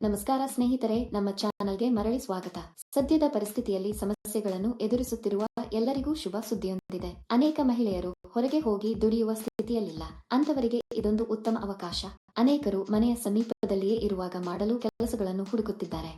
ನಮಸ್ಕಾರ ಸ್ನೇಹಿತರೆ, ನಮ್ಮ ಚಾನಲ್ಗೆ ಮರಳಿ ಸ್ವಾಗತ. ಸದ್ಯದ ಪರಿಸ್ಥಿತಿಯಲ್ಲಿ ಸಮಸ್ಯೆಗಳನ್ನು ಎದುರಿಸುತ್ತಿರುವ ಎಲ್ಲರಿಗೂ ಶುಭ ಸುದ್ದಿಯೊಂದಿದೆ. ಅನೇಕ ಮಹಿಳೆಯರು ಹೊರಗೆ ಹೋಗಿ ದುಡಿಯುವ ಸ್ಥಿತಿಯಲ್ಲಿಲ್ಲ. ಅಂತವರಿಗೆ ಇದೊಂದು ಉತ್ತಮ ಅವಕಾಶ. ಅನೇಕರು ಮನೆಯ ಸಮೀಪದಲ್ಲಿಯೇ ಇರುವಾಗ ಮಾಡಲು ಕೆಲಸಗಳನ್ನು ಹುಡುಕುತ್ತಿದ್ದಾರೆ.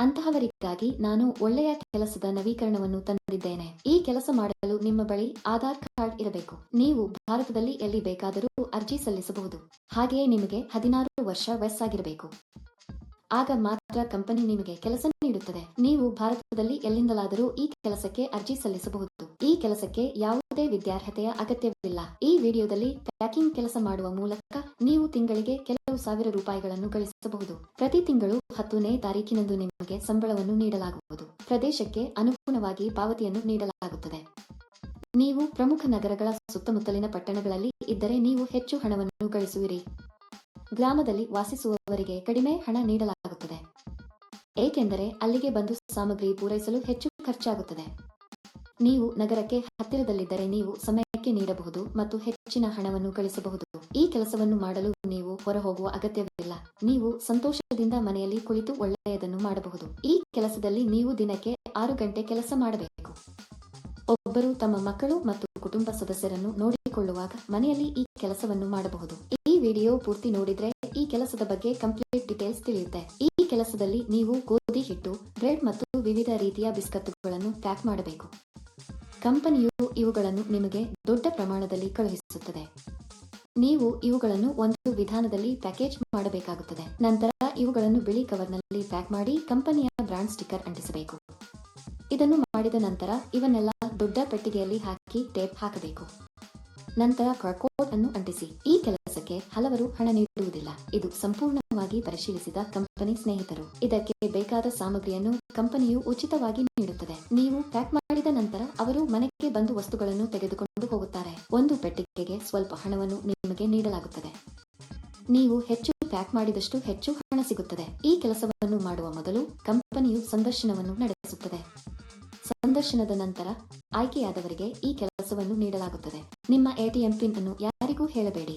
ಅಂತಹವರಿಗಾಗಿ ನಾನು ಒಳ್ಳೆಯ ಕೆಲಸದ ನವೀಕರಣವನ್ನು ತಂದಿದ್ದೇನೆ. ಈ ಕೆಲಸ ಮಾಡಲು ನಿಮ್ಮ ಬಳಿ ಆಧಾರ್ ಕಾರ್ಡ್ ಇರಬೇಕು. ನೀವು ಭಾರತದಲ್ಲಿ ಎಲ್ಲಿ ಬೇಕಾದರೂ ಅರ್ಜಿ ಸಲ್ಲಿಸಬಹುದು. ಹಾಗೆಯೇ ನಿಮಗೆ ಹದಿನಾರು ವರ್ಷ ವಯಸ್ಸಾಗಿರಬೇಕು. ಆಗ ಮಾತ್ರ ಕಂಪನಿ ನಿಮಗೆ ಕೆಲಸ ನೀಡುತ್ತದೆ. ನೀವು ಭಾರತದಲ್ಲಿ ಎಲ್ಲಿಂದಲಾದರೂ ಈ ಕೆಲಸಕ್ಕೆ ಅರ್ಜಿ ಸಲ್ಲಿಸಬಹುದು. ಈ ಕೆಲಸಕ್ಕೆ ಯಾವುದೇ ವಿದ್ಯಾರ್ಹತೆಯ ಅಗತ್ಯವಿಲ್ಲ. ಈ ವಿಡಿಯೋದಲ್ಲಿ ಪ್ಯಾಕಿಂಗ್ ಕೆಲಸ ಮಾಡುವ ಮೂಲಕ ನೀವು ತಿಂಗಳಿಗೆ ಕೆಲವು ಸಾವಿರ ರೂಪಾಯಿಗಳನ್ನು ಗಳಿಸಬಹುದು. ಪ್ರತಿ ತಿಂಗಳು ಹತ್ತನೇ ತಾರೀಕಿನಂದು ನಿಮಗೆ ಸಂಬಳವನ್ನು ನೀಡಲಾಗುವುದು. ಪ್ರದೇಶಕ್ಕೆ ಅನುಗುಣವಾಗಿ ಪಾವತಿಯನ್ನು ನೀಡಲಾಗುತ್ತದೆ. ನೀವು ಪ್ರಮುಖ ನಗರಗಳ ಸುತ್ತಮುತ್ತಲಿನ ಪಟ್ಟಣಗಳಲ್ಲಿ ಇದ್ದರೆ ನೀವು ಹೆಚ್ಚು ಹಣವನ್ನು ಗಳಿಸುವಿರಿ. ಗ್ರಾಮದಲ್ಲಿ ವಾಸಿಸುವವರಿಗೆ ಕಡಿಮೆ ಹಣ ನೀಡಲಾಗುತ್ತದೆ. ಏಕೆಂದರೆ ಅಲ್ಲಿಗೆ ಬಂದು ಸಾಮಗ್ರಿ ಪೂರೈಸಲು ಹೆಚ್ಚು ಖರ್ಚಾಗುತ್ತದೆ. ನೀವು ನಗರಕ್ಕೆ ಹತ್ತಿರದಲ್ಲಿದ್ದರೆ ನೀವು ಸಮಯಕ್ಕೆ ನೀಡಬಹುದು ಮತ್ತು ಹೆಚ್ಚಿನ ಹಣವನ್ನು ಗಳಿಸಬಹುದು. ಈ ಕೆಲಸವನ್ನು ಮಾಡಲು ನೀವು ಹೊರಹೋಗುವ ಅಗತ್ಯವಿಲ್ಲ. ನೀವು ಸಂತೋಷದಿಂದ ಮನೆಯಲ್ಲಿ ಕುಳಿತು ಒಳ್ಳೆಯದನ್ನು ಮಾಡಬಹುದು. ಈ ಕೆಲಸದಲ್ಲಿ ನೀವು ದಿನಕ್ಕೆ ಆರು ಗಂಟೆ ಕೆಲಸ ಮಾಡಬೇಕು. ಒಬ್ಬರು ತಮ್ಮ ಮಕ್ಕಳು ಮತ್ತು ಕುಟುಂಬ ಸದಸ್ಯರನ್ನು ನೋಡಿಕೊಳ್ಳುವಾಗ ಮನೆಯಲ್ಲಿ ಈ ಕೆಲಸವನ್ನು ಮಾಡಬಹುದು. ಈ ವಿಡಿಯೋ ಪೂರ್ತಿ ನೋಡಿದ್ರೆ ಈ ಕೆಲಸದ ಬಗ್ಗೆ ಕಂಪ್ಲೀಟ್ ಡೀಟೇಲ್ಸ್ ತಿಳಿಯುತ್ತೆ. ಕೆಲಸದಲ್ಲಿ ನೀವು ಗೋಧಿ ಹಿಟ್ಟು, ಬ್ರೆಡ್ ಮತ್ತು ವಿವಿಧ ರೀತಿಯ ಬಿಸ್ಕತ್ತುಗಳನ್ನು ಪ್ಯಾಕ್ ಮಾಡಬೇಕು. ಕಂಪನಿಯು ಇವುಗಳನ್ನು ನಿಮಗೆ ದೊಡ್ಡ ಪ್ರಮಾಣದಲ್ಲಿ ಕಳುಹಿಸುತ್ತದೆ. ನೀವು ಇವುಗಳನ್ನು ಒಂದು ವಿಧಾನದಲ್ಲಿ ಪ್ಯಾಕೇಜ್ ಮಾಡಬೇಕಾಗುತ್ತದೆ. ನಂತರ ಇವುಗಳನ್ನು ಬಿಳಿ ಕವರ್ನಲ್ಲಿ ಪ್ಯಾಕ್ ಮಾಡಿ ಕಂಪನಿಯ ಬ್ರಾಂಡ್ ಸ್ಟಿಕ್ಕರ್ ಅಂಟಿಸಬೇಕು. ಇದನ್ನು ಮಾಡಿದ ನಂತರ ಇವನ್ನೆಲ್ಲ ದೊಡ್ಡ ಪೆಟ್ಟಿಗೆಯಲ್ಲಿ ಹಾಕಿ ಟೇಪ್ ಹಾಕಬೇಕು. ನಂತರ ಕರ್ಕೋಟ್ ಅನ್ನು ಅಂಟಿಸಿ. ಈ ಕೆಲಸಕ್ಕೆ ಹಲವರು ಹಣ ನೀಡುವುದಿಲ್ಲ. ಇದು ಸಂಪೂರ್ಣವಾಗಿ ಪರಿಶೀಲಿಸಿದ ಕಂಪನಿ ಸ್ನೇಹಿತರು. ಇದಕ್ಕೆ ಬೇಕಾದ ಸಾಮಗ್ರಿಯನ್ನು ಕಂಪನಿಯು ಉಚಿತವಾಗಿ ನೀಡುತ್ತದೆ. ನೀವು ಪ್ಯಾಕ್ ಮಾಡಿದ ನಂತರ ಅವರು ಮನೆಗೆ ಬಂದು ವಸ್ತುಗಳನ್ನು ತೆಗೆದುಕೊಂಡು ಹೋಗುತ್ತಾರೆ. ಒಂದು ಪೆಟ್ಟಿಗೆಗೆ ಸ್ವಲ್ಪ ಹಣವನ್ನು ನಿಮಗೆ ನೀಡಲಾಗುತ್ತದೆ. ನೀವು ಹೆಚ್ಚು ಪ್ಯಾಕ್ ಮಾಡಿದಷ್ಟು ಹೆಚ್ಚು ಹಣ ಸಿಗುತ್ತದೆ. ಈ ಕೆಲಸವನ್ನು ಮಾಡುವ ಮೊದಲು ಕಂಪನಿಯು ಸಂದರ್ಶನವನ್ನು ನಡೆಸುತ್ತದೆ. ಸಂದರ್ಶನದ ನಂತರ ಆಯ್ಕೆಯಾದವರಿಗೆ ಈ ಕೆಲಸವನ್ನು ನೀಡಲಾಗುತ್ತದೆ. ನಿಮ್ಮ ಎಟಿಎಂ ಪಿನ್ ಅನ್ನು ಯಾರಿಗೂ ಹೇಳಬೇಡಿ.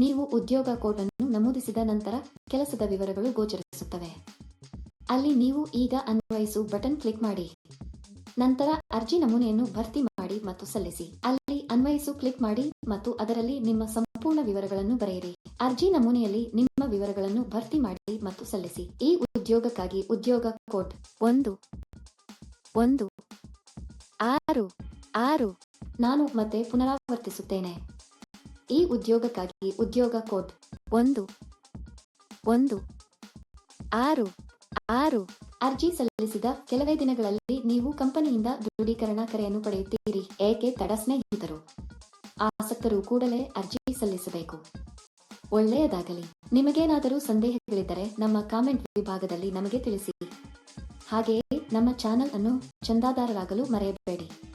ನೀವು ಉದ್ಯೋಗ ಕೋಡ್ ಅನ್ನು ನಮೂದಿಸಿದ ನಂತರ ಕೆಲಸದ ವಿವರಗಳು ಗೋಚರಿಸುತ್ತವೆ. ಅಲ್ಲಿ ನೀವು ಈಗ ಅನ್ವಯಿಸು ಬಟನ್ ಕ್ಲಿಕ್ ಮಾಡಿ. ನಂತರ ಅರ್ಜಿ ನಮೂನೆಯನ್ನು ಭರ್ತಿ ಮಾಡಿ ಮತ್ತು ಸಲ್ಲಿಸಿ. ಅಲ್ಲಿ ಅನ್ವಯಿಸು ಕ್ಲಿಕ್ ಮಾಡಿ ಮತ್ತು ಅದರಲ್ಲಿ ನಿಮ್ಮ ಸಂಪೂರ್ಣ ವಿವರಗಳನ್ನು ಬರೆಯಿರಿ. ಅರ್ಜಿ ನಮೂನೆಯಲ್ಲಿ ನಿಮ್ಮ ವಿವರಗಳನ್ನು ಭರ್ತಿ ಮಾಡಿ ಮತ್ತು ಸಲ್ಲಿಸಿ. ಈ ಉದ್ಯೋಗಕ್ಕಾಗಿ ಉದ್ಯೋಗ ಕೋಡ್ ಒಂದು ಒಂದು, ಆರು ಆರು ನಾನು ಮತ್ತೆ ಪುನರಾವರ್ತಿಸುತ್ತೇನೆ. ಈ ಉದ್ಯೋಗಕ್ಕಾಗಿ ಉದ್ಯೋಗ ಕೋಡ್ ಒಂದು ಒಂದು, ಆರು ಆರು ಅರ್ಜಿ ಸಲ್ಲಿಸಿದ ಕೆಲವೇ ದಿನಗಳಲ್ಲಿ ನೀವು ಕಂಪನಿಯಿಂದ ದೃಢೀಕರಣ ಕರೆಯನ್ನು ಪಡೆಯುತ್ತೀರಿ, ಏಕೆ ತಡ ಸ್ನೇಹಿತರು? ಆಸಕ್ತರು ಕೂಡಲೇ ಅರ್ಜಿ ಸಲ್ಲಿಸಬೇಕು. ಒಳ್ಳೆಯದಾಗಲಿ. ನಿಮಗೇನಾದರೂ ಸಂದೇಹಗಳಿದ್ದರೆ ನಮ್ಮ ಕಾಮೆಂಟ್ ವಿಭಾಗದಲ್ಲಿ ನಮಗೆ ತಿಳಿಸಿ. ಹಾಗೆಯೇ ನಮ್ಮ ಚಾನೆಲ್ ಅನ್ನು ಚಂದಾದಾರರಾಗಲು ಮರೆಯಬೇಡಿ.